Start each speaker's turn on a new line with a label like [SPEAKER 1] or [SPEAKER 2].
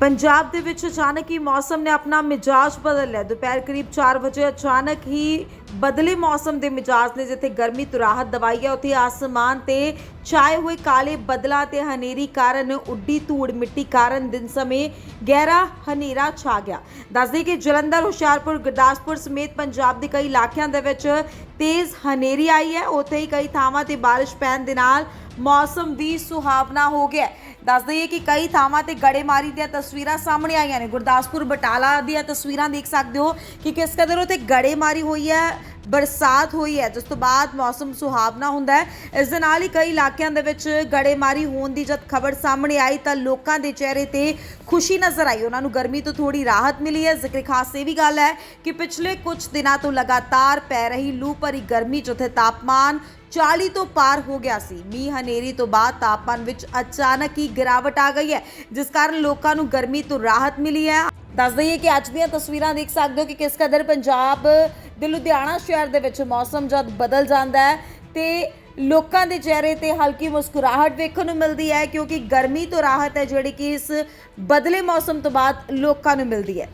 [SPEAKER 1] ਪੰਜਾਬ ਦੇ ਵਿੱਚ ਅਚਾਨਕ ਹੀ ਮੌਸਮ ਨੇ ਆਪਣਾ ਮਿਜਾਜ ਬਦਲ ਲਿਆ। ਦੁਪਹਿਰ ਕਰੀਬ 4 ਵਜੇ ਅਚਾਨਕ ਹੀ ਬਦਲੇ ਮੌਸਮ ਦੇ ਮਿਜਾਜ ਨੇ ਜਿੱਥੇ ਗਰਮੀ ਤੋਂ ਰਾਹਤ ਦਵਾਈ ਹੈ, ਉੱਥੇ ਆਸਮਾਨ ਤੇ ਛਾਏ ਹੋਏ ਕਾਲੇ ਬੱਦਲਾਂ ਤੇ ਹਨੇਰੀ ਕਾਰਨ ਉੱਡੀ ਧੂੜ ਮਿੱਟੀ ਕਾਰਨ ਦਿਨ ਸਮੇਂ ਗਹਿਰਾ ਹਨੇਰਾ ਛਾ ਗਿਆ। ਦੱਸਦੇ ਕਿ ਜਲੰਧਰ, ਹੁਸ਼ਿਆਰਪੁਰ, ਗੁਰਦਾਸਪੁਰ ਸਮੇਤ ਪੰਜਾਬ ਦੇ ਕਈ ਇਲਾਕਿਆਂ ਦੇ ਵਿੱਚ ਤੇਜ਼ ਹਨੇਰੀ ਆਈ ਹੈ। ਉੱਥੇ ਹੀ ਕਈ ਥਾਵਾਂ ਤੇ ਬਾਰਿਸ਼ ਪੈਣ ਦੇ ਨਾਲ ਮੌਸਮ ਵੀ ਸੁਹਾਵਣਾ ਹੋ ਗਿਆ ਦੱਸ ਦਈਏ ਕਿ ਕਈ ਥਾਵਾਂ ਤੇ ਗੜੇਮਾਰੀ ਦੀਆਂ ਤਸਵੀਰਾਂ ਸਾਹਮਣੇ ਆਈਆਂ ਨੇ। ਗੁਰਦਾਸਪੁਰ ਬਟਾਲਾ ਦੀਆਂ ਤਸਵੀਰਾਂ ਦੇਖ ਸਕਦੇ ਹੋ ਕਿ ਕਿਸ ਕਦਰ ਉਤੇ ਗੜੇਮਾਰੀ ਹੋਈ ਹੈ, ਬਰਸਾਤ ਹੋਈ ਹੈ, ਜਿਸ ਤੋਂ ਬਾਅਦ ਮੌਸਮ ਸੁਹਾਵਣਾ ਹੁੰਦਾ ਹੈ। ਇਸ ਦੇ ਨਾਲ ਹੀ ਕਈ ਇਲਾਕਿਆਂ ਦੇ ਵਿੱਚ ਗੜੇਮਾਰੀ ਹੋਣ ਦੀ ਜਦ ਖਬਰ ਸਾਹਮਣੇ ਆਈ ਤਾਂ ਲੋਕਾਂ ਦੇ ਚਿਹਰੇ ਤੇ ਖੁਸ਼ੀ ਨਜ਼ਰ ਆਈ। ਉਹਨਾਂ ਨੂੰ ਗਰਮੀ ਤੋਂ ਥੋੜੀ ਰਾਹਤ ਮਿਲੀ ਹੈ। ਜ਼ਿਕਰ ਖਾਸ ਇਹ ਵੀ ਗੱਲ ਹੈ ਕਿ ਪਿਛਲੇ ਕੁਝ ਦਿਨਾਂ ਤੋਂ ਲਗਾਤਾਰ ਪੈ ਰਹੀ ਲੂ ਭਰੀ ਗਰਮੀ ਜਿੱਥੇ ਤਾਪਮਾਨ 40 ਤੋਂ ਪਾਰ ਹੋ ਗਿਆ ਸੀ। ਮੀਂਹ ਹਨੇਰੀ ਤੋਂ ਬਾਅਦ ਤਾਪਮਾਨ ਵਿੱਚ ਅਚਾਨਕ ਹੀ ਗਿਰਾਵਟ ਆ ਗਈ ਹੈ, ਜਿਸ ਕਾਰਨ ਲੋਕਾਂ ਨੂੰ ਗਰਮੀ ਤੋਂ ਰਾਹਤ ਮਿਲੀ ਹੈ। ਦੱਸ ਦਈਏ ਕਿ ਅੱਜ ਦੀਆਂ ਤਸਵੀਰਾਂ ਦੇਖ ਸਕਦੇ ਹੋ ਕਿ ਕਿਸ ਕਦਰ ਪੰਜਾਬ ਦੇ ਲੁਧਿਆਣਾ ਸ਼ਹਿਰ ਦੇ ਵਿੱਚ ਮੌਸਮ ਜਦ ਬਦਲ ਜਾਂਦਾ ਹੈ, ਤੇ ਲੋਕਾਂ ਦੇ ਚਿਹਰੇ ਤੇ ਹਲਕੀ ਮੁਸਕਰਾਹਟ ਵੇਖਣ ਨੂੰ ਮਿਲਦੀ ਹੈ, ਕਿਉਂਕਿ ਗਰਮੀ ਤੋਂ ਰਾਹਤ ਹੈ ਜਿਹੜੀ ਕਿ ਇਸ ਬਦਲੇ ਮੌਸਮ ਤੋਂ ਬਾਅਦ ਲੋਕਾਂ ਨੂੰ ਮਿਲਦੀ ਹੈ।